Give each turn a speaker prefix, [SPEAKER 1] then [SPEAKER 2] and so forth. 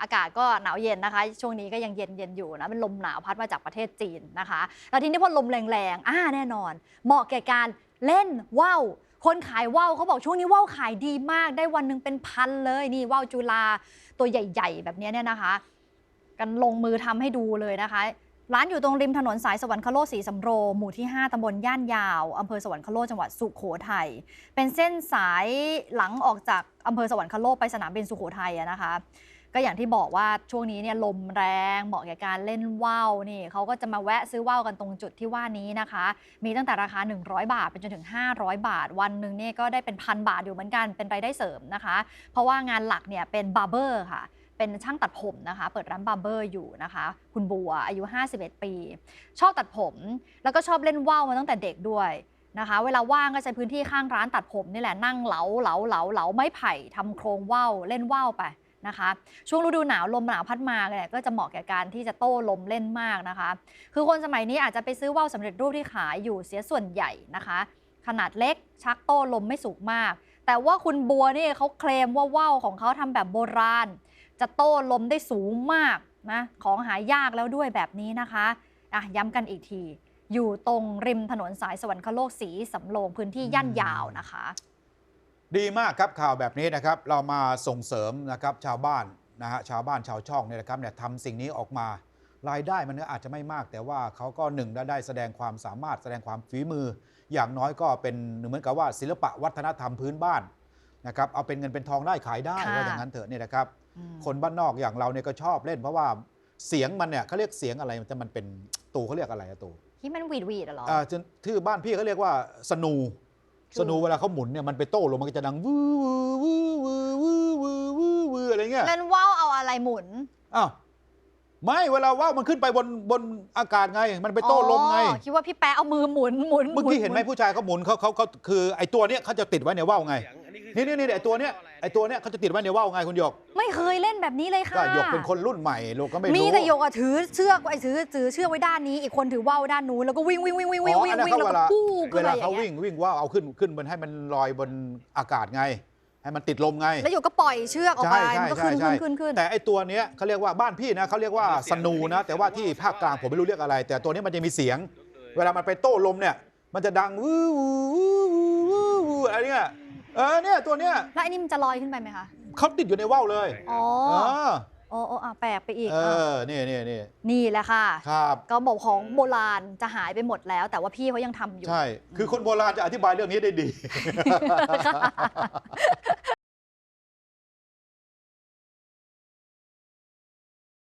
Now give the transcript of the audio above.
[SPEAKER 1] อากาศก็หนาวเย็นนะคะ ช่วงนี้ก็ยังเย็นเย็นอยู่นะเป็นลมหนาวพัดมาจากประเทศจีนนะคะแล้วทีนี้พอลมแรงๆอ่าแน่นอน เหมาะแก่การเล่นว่าวคนขายว่าวเขาบอกช่วงนี้ว่าวขายดีมากได้วันหนึ่งเป็นพันเลยนี่ว่าวจุฬาตัวใหญ่ ๆ แบบนี้เนี่ยนะคะ กันลงมือทำให้ดูเลยนะคะร้านอยู่ตรงริมถนนสายสวรรคโลกสีสำโรงหมู่ที่ 5ตำบลย่านยาวอำเภอสวรรคโลกจังหวัดสุโขทัยเป็นเส้นสายหลังออกจากอำเภอสวรรคโลกไปสนามบินสุโขทัยนะคะ ก็อย่างที่บอกว่าช่วงนี้เนี่ยลมแรงเหมาะแก่การเล่นว่าวนี่เขาก็จะมาแวะซื้อว่าวกันตรงจุดที่ว่านี้นะคะ มีตั้งแต่ราคา 100 บาท ไปจนถึง 500 บาท วันหนึ่งเนี่ยก็ได้เป็นพันบาทอยู่เหมือนกันเป็นรายได้เสริมนะคะ เพราะว่างานหลักเนี่ยเป็นบาร์เบอร์ค่ะเป็นช่างตัดผมนะคะ เปิดร้านบาร์เบอร์อยู่นะคะ คุณบัวอายุ 51 ปี ชอบตัดผม แล้วก็ชอบเล่นว่าวมาตั้งแต่เด็กด้วยนะคะ เวลาว่างก็ใช้พื้นที่ข้างร้านตัดผมนี่แหละนั่งเหลาเหลาเหลาเหลาไม้ไผ่ทำโครงว่าวเล่นว่าวไป นะคะ ช่วงฤดูหนาวลมหนาวพัดมาเนี่ยก็จะเหมาะแก่การที่จะโต้ลมเล่นมากนะคะ คือคนสมัยนี้อาจจะไปซื้อว่าวสำเร็จรูปที่ขายอยู่เสียส่วนใหญ่นะคะ ขนาดเล็กชักโต้ลมไม่สูงมาก แต่ว่าคุณบัวนี่เขาเคลมว่าว่าวของเขาทำแบบโบราณ จะโต้ลมได้สูงมากนะของหายากแล้วด้วยแบบนี้นะคะอะย้ำกันอีกที อยู่ตรงริมถนนสายสวรรคโลกสีสำโรงพื้นที่ย่านยาวนะคะ
[SPEAKER 2] ดีมากครับข่าวแบบนี้นะครับ เรามาส่งเสริมนะครับชาวบ้านนะฮะชาวบ้านชาวช่องเนี่ยนะครับเนี่ยทำสิ่งนี้ออกมารายได้มันก็อาจจะไม่มาก แต่ว่าเขาก็หนึ่งได้แสดงความสามารถแสดงความฝีมือ อย่างน้อยก็เป็นเหมือนกับว่าศิลปะวัฒนธรรมพื้นบ้านนะครับเอาเป็นเงินเป็นทองได้ขายได้
[SPEAKER 1] ค่ะ
[SPEAKER 2] ว่าอย่างนั้นเถอะเนี่ยนะครับ
[SPEAKER 1] อืม
[SPEAKER 2] คนบ้านนอกอย่างเราเนี่ยก็ชอบเล่นเพราะว่าเสียงมันเนี่ยเขาเรียกเสียงอะไรแต่มันเป็นตูเขาเรียกอะไรอะตู
[SPEAKER 1] ที่มันหวีดหวีดๆอะเหรอ
[SPEAKER 2] อ่าจนที่บ้านพี่เขาเรียกว่าสนู
[SPEAKER 1] คือ
[SPEAKER 2] สนูเวลาเขาหมุนเนี่ยมันไปโต้ลงมันก็จะดังวื้อวู้อวู้วู้วู้วู้วู้อะไรเงี้ย
[SPEAKER 1] นั่นว่าวเอาอะไรหมุน
[SPEAKER 2] อ้าวไม่เวลาว่าวมันขึ้นไปบนบนอากาศไง มันไปโต้ลมไง
[SPEAKER 1] คิดว่าพี่แปะเอามือหมุนหมุน
[SPEAKER 2] เมื่อกี้เห็นไห
[SPEAKER 1] ม
[SPEAKER 2] ผู้ชายเขาหมุนเขาเขาเขาคือไอตัวเนี้ยเขาจะติดไว้ในว่าวไงนี่นี่นี่ไอตัวเนี้ยไอตัวเนี้ยเขาจะติดไว้ในว่าวไงคุณหยก
[SPEAKER 1] ไม่เคยเล่นแบบนี้เลยค่ะ
[SPEAKER 2] ก็หยกเป็นคนรุ่นใหม่ลูกก็ไม่รู้
[SPEAKER 1] มีแต่โยกอะถือเชือกไว้ถือถือเชือกไว้ด้านนี้ อีกคนถือว่าวด้านนู้นแล้วก็วิ่งวิ่งวิ่งวิ่งวิ่ง
[SPEAKER 2] อ๋อ
[SPEAKER 1] วิ่
[SPEAKER 2] อั
[SPEAKER 1] ง
[SPEAKER 2] นนั้น
[SPEAKER 1] วิ่ง
[SPEAKER 2] เขา
[SPEAKER 1] แล้ว
[SPEAKER 2] เว
[SPEAKER 1] ก็
[SPEAKER 2] ลา
[SPEAKER 1] พู่
[SPEAKER 2] เว
[SPEAKER 1] ขึ้นไป
[SPEAKER 2] ลา
[SPEAKER 1] อย่า
[SPEAKER 2] เขา
[SPEAKER 1] งเงี้
[SPEAKER 2] วิ่
[SPEAKER 1] ย
[SPEAKER 2] งวิ่งว่าวเอาขึ้นขึ้นบนให้มันลอยบนอากาศไง ให้มันติดลมไง
[SPEAKER 1] แล้วโยกก็ปล่อยเชือกออก
[SPEAKER 2] ใช่
[SPEAKER 1] ไป
[SPEAKER 2] ใช่
[SPEAKER 1] มันก็
[SPEAKER 2] ใช่
[SPEAKER 1] ขึ้น
[SPEAKER 2] ใช่
[SPEAKER 1] ขึ้นขึ้นขึ้น
[SPEAKER 2] แต่ไอตัวเนี้ยเขาเรียกว่าบ้านพี่นะเขาเรียกว่าสนูนะ แต่ว่าที่ภาคกลางผมไม่รู้เรียกอะไร แต่ตัวนี้มันจะมีเสียง เวลามันไปโต้ลมเนี่ย มันจะดังวื้อวื้อวื้อวื้อวื้อวื้ออะไรเนี่ยเออเนี่ยตัวเนี้ย
[SPEAKER 1] แล้วอันนี้มันจะลอยขึ้นไปไหมคะ
[SPEAKER 2] เขาติดอยู่ในว่าวเลย
[SPEAKER 1] อ๋อ
[SPEAKER 2] เออ
[SPEAKER 1] โอ้โอ้อะแปลกไปอีก
[SPEAKER 2] เอ
[SPEAKER 1] อะ
[SPEAKER 2] อนี่นี่นี่
[SPEAKER 1] นี่แหละค่ะ
[SPEAKER 2] ครับ
[SPEAKER 1] ก็บอกของโบราณจะหายไปหมดแล้ว แต่ว่าพี่เขายังทำอยู่
[SPEAKER 2] ใช่ คือคนโบราณจะอธิบายเรื่องนี้ได้ดี